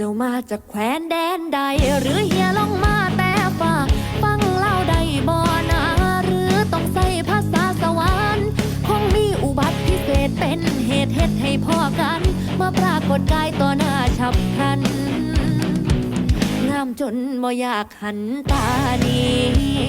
เจ้ามาจากแคว้นแดนใด หรือเฮียลงมาแต่ฝ่าฟังเล่าใดบ่นาหรือต้องใส่ภาษาสวรรค์คงมีอุบัติพิเศษเป็นเหตุเหตุให้พ่อกัน มาปรากฏกายต่อหน้าฉับพลัน งามจนบ่อยากหันตานี้